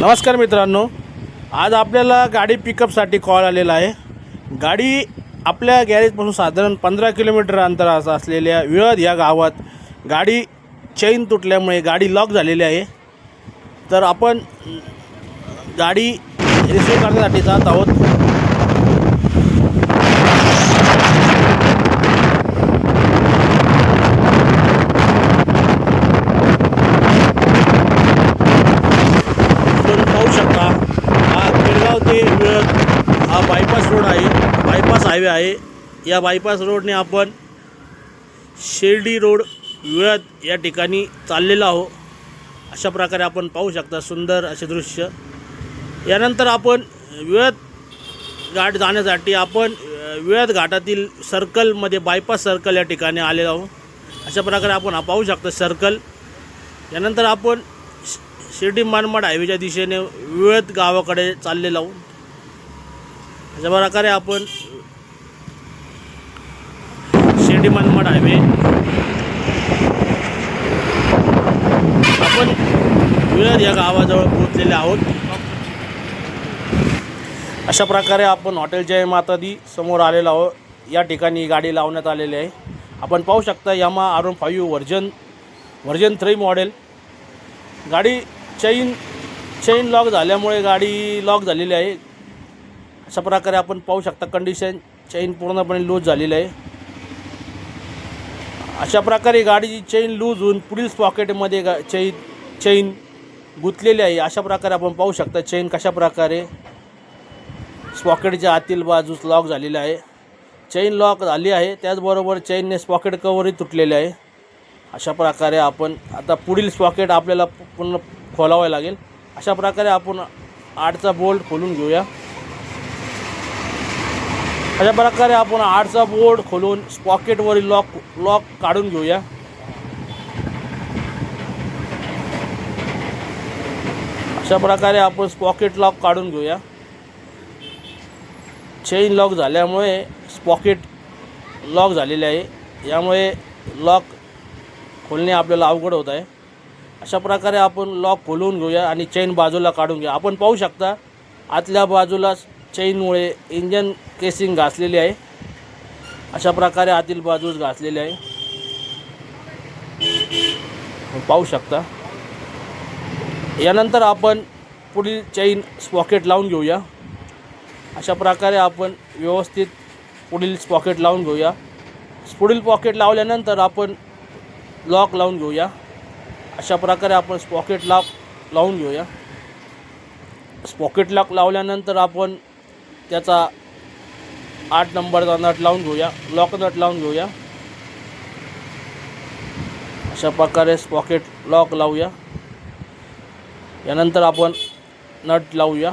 नमस्कार मित्रांनो आज आपल्याला गाडी पिकअपसाठी कॉल आलेला आहे. गाडी आपल्या गॅरेजपासून साधारण पंधरा किलोमीटर अंतराचा असलेल्या विळद या गावात गाडी चैन तुटल्यामुळे गाडी लॉक झालेली आहे. तर आपण गाडी रिसिव्ह करण्यासाठी जात आहोत आपण पाहू शकता हा केळगाव ते विळद हा बायपास रोड आहे. बायपास हायवे आहे. या बायपास रोडने आपण शिर्डी रोड विळद या ठिकाणी चाललेलो आहो अशा प्रकारे आपण पाहू शकता सुंदर असे दृश्य. यानंतर आपण विळद घाट जाण्यासाठी आपण अ, विळद घाटातील सर्कलमध्ये बायपास सर्कल या ठिकाणी आलेलो आहोत. अशा प्रकारे आपण हा पाहू शकता सर्कल यानंतर आपण शि- शिर्डी मानमाड हायवेच्या दिशेने विळद गावाकडे चाललेलो आहोत. अशा प्रकारे आपण शिर्डी मनमाड हायवे. आपण विळद या गावाजवळ पोहोचलेले आहोत. अशा प्रकारे आपण हॉटेल जय माता दी समोर आलेलो आहोत. या ठिकाणी गाडी लावण्यात आलेली आहे. आपण पाहू शकता Yamaha R five version version three model. गाडी चैन चैन लॉक झाल्यामुळे गाडी लॉक झालेली आहे. अशा प्रकारे आपण पाहू शकता कंडिशन चैन पूर्णपणे लूज झालेलं आहे. अशा प्रकारे गाडीची चैन लूज होऊन पुढील पॉकेटमध्ये गा चैन चैन गुंतलेली आहे. अशा प्रकारे आपण पाहू शकता चैन कशा प्रकारे स्पॉकेटच्या आतील बाजूस लॉक झालेला आहे. चैन लॉक झाली आहे. त्याचबरोबर चैनने स्पॉकेट कवरही तुटलेले आहे. अशा प्रकारे आपण आता पुढील स्पॉकेट आपल्याला पूर्ण खोलावं लागेल. अशा प्रकारे आपण आठचा बोल्ट खोलून घेऊया. अशा प्रकारे आपण आडचा बोर्ड खोलून स्पॉकेटवरील लॉक लॉक काढून घेऊया. अशा प्रकारे आपण स्पॉकेट लॉक काढून घेऊया. चेन लॉक झाल्यामुळे स्पॉकेट लॉक झालेले आहे. यामुळे लॉक खोलणे आपल्याला अवघड होत आहे. अशा प्रकारे आपण लॉक खोलून घेऊया आणि चेन बाजूला काढून घ्या. आपण पाहू शकता आतल्या बाजूला चेनमुळे इंजन केसिंग घासलेली आहे. अशा प्रकारे आतील बाजूस घासलेली आहे. पाहू शकता. यानंतर आपण पुढील चैन स्पॉकेट लावून घेऊया. अशा प्रकारे आपण व्यवस्थित पुढील स्पॉकेट लावून घेऊया. पुढील पॉकेट लावल्यानंतर आपण लॉक लावून घेऊया. अशा प्रकारे आपण स्पॉकेट लॉक लावून घेऊया. स्पॉकेट लॉक लावल्यानंतर आपण त्याचा आठ नंबरचा नट लावून घेऊया. लॉक नट लावून घेऊया. अशा प्रकारे पॉकेट लॉक लावूया. यानंतर आपण नट लावूया.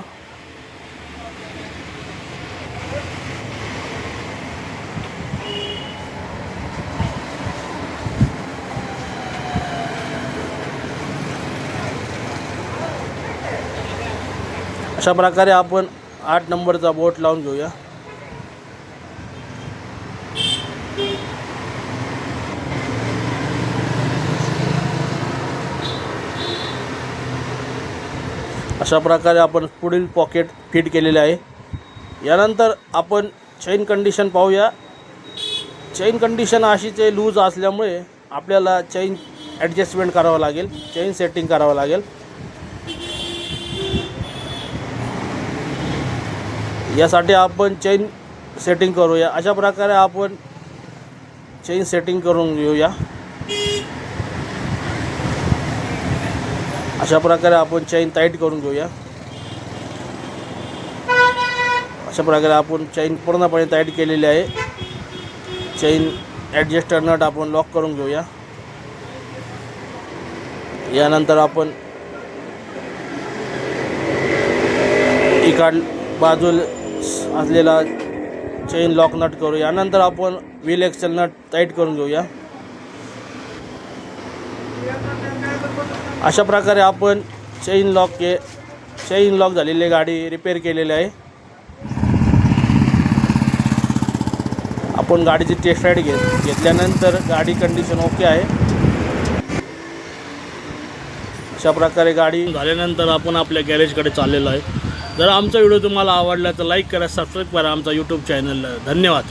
अशा प्रकारे आपण आठ नंबरचा बोट लावून घेऊया. अशा प्रकारे आपण पुढील पॉकेट फिट केलेले आहे. यानंतर आपण चैन कंडिशन पाहूया. चैन कंडिशन अशीच आहे लूज असल्यामुळे आपल्याला चैन ॲडजस्टमेंट करावं लागेल. चैन सेटिंग करावं लागेल. यासाठी आपण चैन सेटिंग करूया. अशा प्रकारे आपण चैन सेटिंग करून घेऊया. अशा प्रकारे आपण चैन टाईट करून घेऊया. अशा प्रकारे आपण चैन पूर्णपणे टाईट केलेली आहे. चैन ॲडजस्टर नट आपण लॉक करून घेऊया. यानंतर आपण इकाड बाजूला असलेला चैन लॉक नट करू यानंतर आपण व्हील एक्सेल नट टाईट करून घेऊया. अशा प्रकारे आपण चैन लॉक के चैन लॉक झालेली गाडी रिपेअर केलेली आहे. आपण गाडीची टेस्ट राईड घेत घेतल्यानंतर गाडी कंडिशन ओके आहे. अशा प्रकारे गाडी झाल्यानंतर आपण आपल्या गॅरेजकडे चाललेलो आहे. जर आमचा व्हिडिओ तुम्हाला आवडला तर लाईक करा सबस्क्राईब करा आमचा यूट्यूब चॅनलला धन्यवाद.